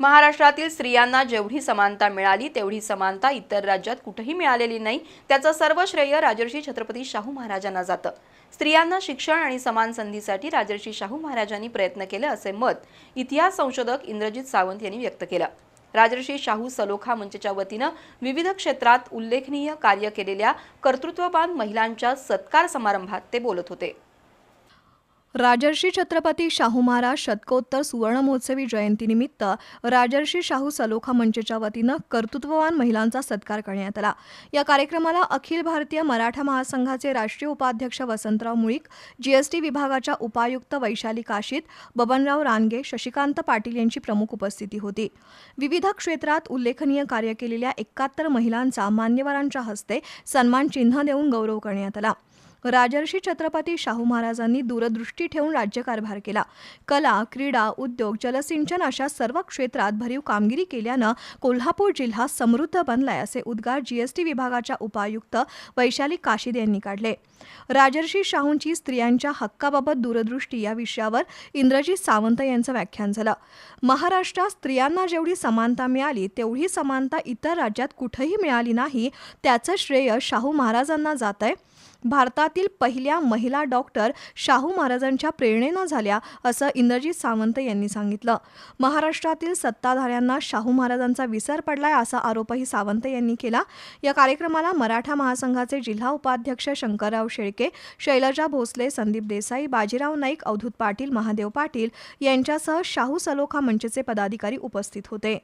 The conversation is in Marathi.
महाराष्ट्रातील स्त्रियांना जेवढी समानता मिळाली तेवढी समानता इतर राज्यात कुठेही मिळालेली नाही. त्याचं सर्व श्रेय राजर्षी छत्रपती शाहू महाराजांना जातं. स्त्रियांना शिक्षण आणि समान संधीसाठी राजर्षी शाहू महाराजांनी प्रयत्न केले असे मत इतिहास संशोधक इंद्रजित सावंत यांनी व्यक्त केलं. राजर्षी शाहू सलोखा मंचच्या वतीनं विविध क्षेत्रात उल्लेखनीय कार्य केलेल्या कर्तृत्ववान महिलांच्या सत्कार समारंभात ते बोलत होते. राजर्षी छत्रपती शाहू महाराज शतकोत्तर सुवर्णमहोत्सवी जयंतीनिमित्त राजर्षी शाहू सलोखा मंचच्या वतीनं कर्तृत्ववान महिलांचा सत्कार करण्यात आला. या कार्यक्रमाला अखिल भारतीय मराठा महासंघाचे राष्ट्रीय उपाध्यक्ष वसंतराव मुळीक जीएसटी विभागाच्या उपायुक्त वैशाली काशीत बबनराव रानगे शशिकांत पाटील यांची प्रमुख उपस्थिती होती. विविध क्षेत्रात उल्लेखनीय कार्य केलेल्या एकाहत्तर महिलांचा मान्यवरांच्या हस्ते सन्मान चिन्ह देऊन गौरव करण्यात आला. राजर्षी छत्रपती शाहू महाराजांनी दूरदृष्टी ठेवून राज्यकारभार केला. कला क्रीडा उद्योग जलसिंचन अशा सर्व क्षेत्रात भरीव कामगिरी केल्यानं कोल्हापूर जिल्हा समृद्ध बनलाय असे उद्गार जीएसटी विभागाच्या उपायुक्त वैशाली काशीद यांनी काढले. राजर्षी शाहूंची स्त्रियांच्या हक्काबाबत दूरदृष्टी या विषयावर इंद्रजीत सावंत यांचं व्याख्यान झालं. महाराष्ट्रात स्त्रियांना जेवढी समानता मिळाली तेवढी समानता इतर राज्यात कुठेही मिळाली नाही त्याचं श्रेय शाहू महाराजांना जात आहे भारतातील पहिल्या महिला डॉक्टर शाहू महाराजांच्या प्रेरणेनं झाल्या असं इंद्रजित सावंत यांनी सांगितलं. महाराष्ट्रातील सत्ताधाऱ्यांना शाहू महाराजांचा विसर पडलाय असा आरोपही सावंत यांनी केला. या कार्यक्रमाला मराठा महासंघाचे जिल्हा उपाध्यक्ष शंकरराव शेळके शैलजा भोसले संदीप देसाई बाजीराव नाईक अवधूत पाटील महादेव पाटील यांच्यासह शाहू सलोखा मंचचे पदाधिकारी उपस्थित होते.